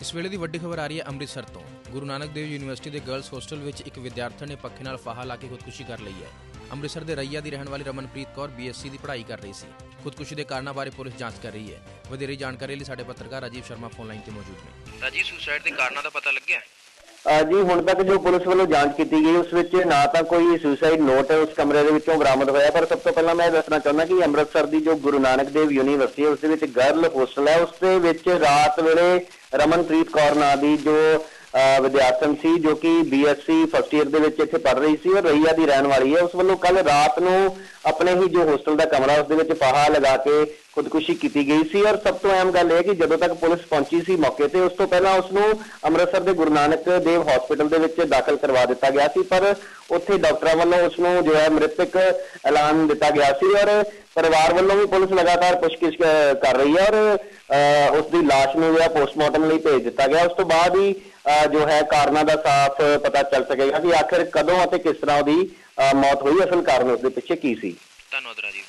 ਇਸ ਵੇਲੇ ਦੀ ਵੱਡੀ ਖਬਰ ਆ ਰਹੀ ਹੈ ਅੰਮ੍ਰਿਤਸਰ ਤੋਂ। ਗੁਰੂ ਨਾਨਕ ਦੇਵ ਯੂਨੀਵਰਸਿਟੀ ਦੇ ਗਰਲਸ ਹੋਸਟਲ ਵਿੱਚ ਇੱਕ ਵਿਦਿਆਰਥਣ ਨੇ ਪੱਖੇ ਨਾਲ ਫਾਹਾ ਲਾ ਕੇ ਖੁਦਕੁਸ਼ੀ ਕਰ ਲਈ ਹੈ। ਅੰਮ੍ਰਿਤਸਰ ਦੇ ਰਈਆ ਦੀ ਰਹਿਣ ਵਾਲੀ ਰਮਨਪ੍ਰੀਤ ਕੌਰ ਬੀਐਸਸੀ ਦੀ ਪੜ੍ਹਾਈ ਕਰ ਰਹੀ ਸੀ। ਖੁਦਕੁਸ਼ੀ ਦੇ ਕਾਰਨਾਂ ਬਾਰੇ ਪੁਲਿਸ ਜਾਂਚ ਕਰ ਰਹੀ ਹੈ। ਵਧੇਰੇ ਜਾਣਕਾਰੀ ਲਈ ਸਾਡੇ ਪੱਤਰਕਾਰ ਰਾਜੀਵ ਸ਼ਰਮਾ ਫੋਨ ਲਾਈਨ ਤੇ ਮੌਜੂਦ ਨੇ। ਰਾਜੀਵ ਸੁਸਾਈਡ ਦੇ ਕਾਰਨਾਂ ਦਾ ਪਤਾ ਲੱਗਿਆ? ਜੀ, ਹੁਣ ਤੱਕ ਜੋ ਪੁਲਿਸ ਵੱਲੋਂ ਜਾਂਚ ਕੀਤੀ ਗਈ, ਉਸ ਵਿੱਚ ਨਾ ਤਾਂ ਕੋਈ ਸੁਸਾਈਡ ਨੋਟ ਉਸ ਕਮਰੇ ਦੇ ਵਿੱਚੋਂ ਬਰਾਮਦ ਹੋਇਆ, ਪਰ ਸਭ ਤੋਂ ਪਹਿਲਾਂ ਮੈਂ ਇਹ ਦੱਸਣਾ ਚਾਹੁੰਦਾ ਕਿ ਅੰਮ੍ਰਿਤਸਰ ਦੀ ਜੋ ਗੁਰੂ ਨਾਨਕ ਦੇਵ ਯੂਨੀਵਰਸਿਟੀ ਹੈ, ਉਸ ਦੇ ਵਿੱਚ ਗਰਲ ਹੋਸਟਲ ਹੈ। ਉਸ ਦੇ ਵਿੱਚ ਰਾਤ ਵੇਲੇ ਰਮਨਪ੍ਰੀਤ ਕੌਰ ਨਾਂ ਦੀ ਜੋ, ਅਹ, ਵਿਦਿਆਰਥਣ ਸੀ, ਜੋ ਕਿ ਬੀਐਸਸੀ ਫਸਟ ਈਅਰ ਦੇ ਵਿੱਚ ਇੱਥੇ ਪੜ੍ਹ ਰਹੀ ਸੀ ਔਰ ਰਈਆ ਦੀ ਰਹਿਣ ਵਾਲੀ ਹੈ। ਉਸ ਵੱਲੋਂ ਕੱਲ ਰਾਤ ਨੂੰ ਆਪਣੇ ਹੀ ਜੋ ਹੋਸਟਲ ਦਾ ਕਮਰਾ, ਉਸ ਦੇ ਵਿੱਚ ਫਾਹਾ ਲਗਾ ਕੇ ਖੁਦਕੁਸ਼ੀ ਕੀਤੀ ਗਈ ਸੀ ਔਰ ਸਭ ਤੋਂ ਅਹਿਮ ਗੱਲ ਇਹ ਹੈ ਕਿ ਜਦੋਂ ਤੱਕ ਪੁਲਿਸ ਪਹੁੰਚੀ ਸੀ ਮੌਕੇ ਤੇ ਉਸ ਤੋਂ ਪਹਿਲਾਂ ਉਸ ਨੂੰ ਅੰਮ੍ਰਿਤਸਰ ਦੇ ਗੁਰੂ ਨਾਨਕ ਦੇਵ ਹਸਪੀਟਲ ਦੇ ਵਿੱਚ ਦਾਖਲ ਕਰਵਾ ਦਿੱਤਾ ਗਿਆ ਸੀ ਪਰ ਉੱਥੇ ਡਾਕਟਰਾਂ ਵੱਲੋਂ ਉਸ ਨੂੰ ਜੋ ਹੈ ਮ੍ਰਿਤਕ ਐਲਾਨ ਦਿੱਤਾ ਗਿਆ ਸੀ ਔਰ ਪਰਿਵਾਰ ਵੱਲੋਂ ਵੀ ਪੁਲਿਸ ਲਗਾਤਾਰ ਪੁੱਛਗਿੱਛ ਕਰ ਰਹੀ ਹੈ ਔਰ ਅਹ, ਉਸ ਦੀ ਲਾਸ਼ ਨੂੰ ਜੋ ਪੋਸਟਮਾਰਟਮ ਲਈ ਭੇਜ ਦਿੱਤਾ ਗਿਆ। ਉਸ ਤੋਂ ਬਾਅਦ ਹੀ ਅਹ, ਜੋ ਹੈ ਕਾਰਨਾਂ ਦਾ ਸਾਫ਼ ਪਤਾ ਚੱਲ ਸਕੇਗਾ ਕਿ ਆਖਿਰ ਕਦੋਂ ਅਤੇ ਕਿਸ ਤਰ੍ਹਾਂ ਉਹਦੀ ਮੌਤ ਹੋਈ ਅਸਲ ਕਾਰਨ ਉਸ ਦੇ ਪਿੱਛੇ ਕੀ ਸੀ? ਧੰਨਵਾਦ ਰਾਜੀਵ